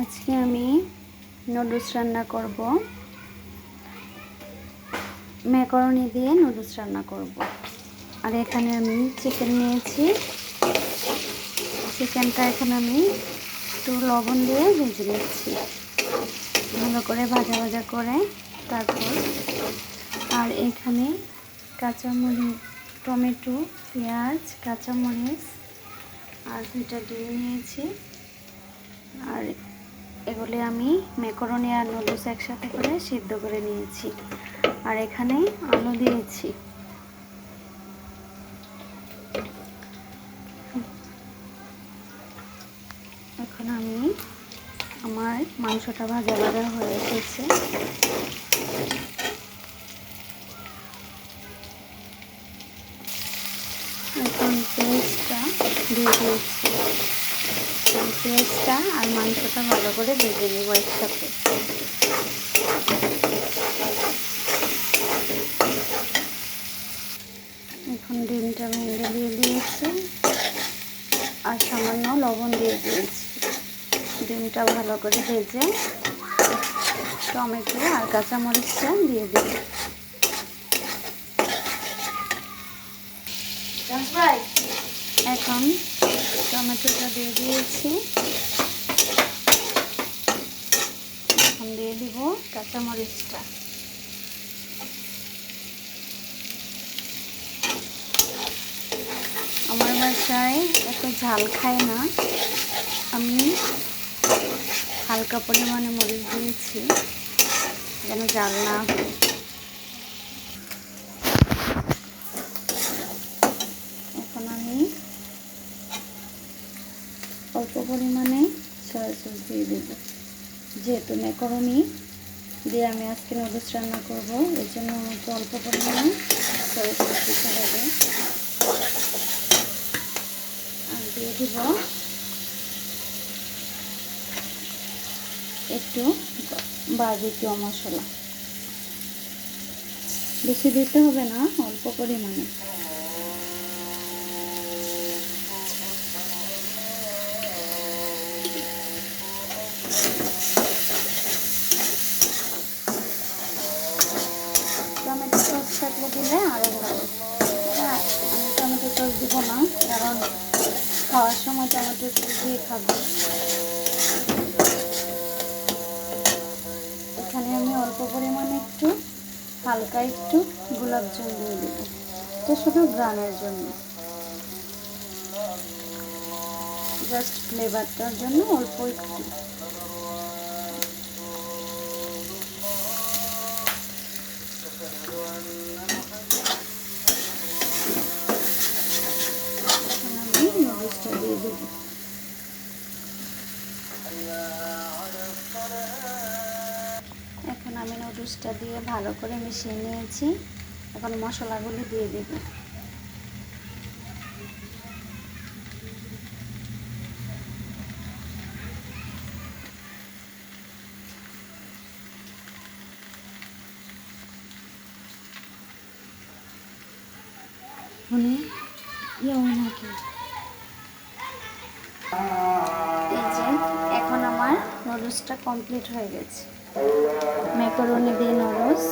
আজকে আমি নুডলস রান্না করব। ম্যাকরনি দিয়ে নুডলস রান্না করব। আর এখানে আমি চিকেন নিয়েছি। চিকেনটা এখানে আমি একটু লবণ দিয়ে ভেজে নিচ্ছি। ভালো করে ভাজা ভাজা করে তারপর আর এখানে কাঁচামরিচ, টমেটো, পেঁয়াজ, কাঁচামরিচ আর দুইটা ডিম নিয়েছি। আর এগুলি আমি ম্যাকরনি আর নুডলস একসাথে করে সিদ্ধ করে নিয়েছি। আর এখানে আলু দিয়েছি। এখন আমি আমার মাংসটা ভাজা ভাজা হয়ে এসেছে। এখন পেঁয়াজটা দিয়ে দিয়েছি। পেঁয়াজটা আর মাংসটা ভালো করে ভেজে নেব একসাথে। এখন ডিমটা ভেঙে দিয়ে দিয়েছি আর সামান্য লবণ দিয়ে দিয়েছি। ডিমটা ভালো করে ভেজে টমেটো আর কাঁচামরিচটা দিয়ে দিই এখন টমেটোটা দিয়ে দিয়েছি। এখন দিয়ে দিব কাঁচামরিচটা। আমার বাসায় এত ঝাল খায় না। আমি হালকা পরিমাণে মরিচ দিয়েছি, যেন জাল না হয় এখন আমি অল্প পরিমাণে সয়া সস দিয়ে দেব। যেহেতু ম্যাকরনি দিয়ে আমি আজকে নুডলস রান্না করব, এর জন্য আমাকে অল্প পরিমাণে সয়া সস দিতে হবে। আর দিয়ে দিব একটু বারবিকিউ মশলা। বেশি দিতে হবে না, অল্প পরিমাণে টমেটো সস থাকলে দিলে আরও ভালো হ্যাঁ আমি টমেটো সস দিব না, কারণ খাওয়ার সময় টমেটো সস দিয়ে খাব। এখানে আমি অল্প পরিমাণে একটু, হালকা একটু গোলাপ জল দিয়ে দেবো। তো শুধু গ্রানের জন্য। জাস্ট ফ্লেভারটার জন্য অল্প একটু এখন আমি এখন আমি নুডলসটা দিয়ে ভালো করে মিশিয়ে নিয়েছি। এখন মশলাগুলো দিয়ে দেব। শুনে ইয়ে নাকি এই যে এখন আমার নুডলসটা কমপ্লিট হয়ে গেছে। ম্যাকারনি দিয়ে নুডলস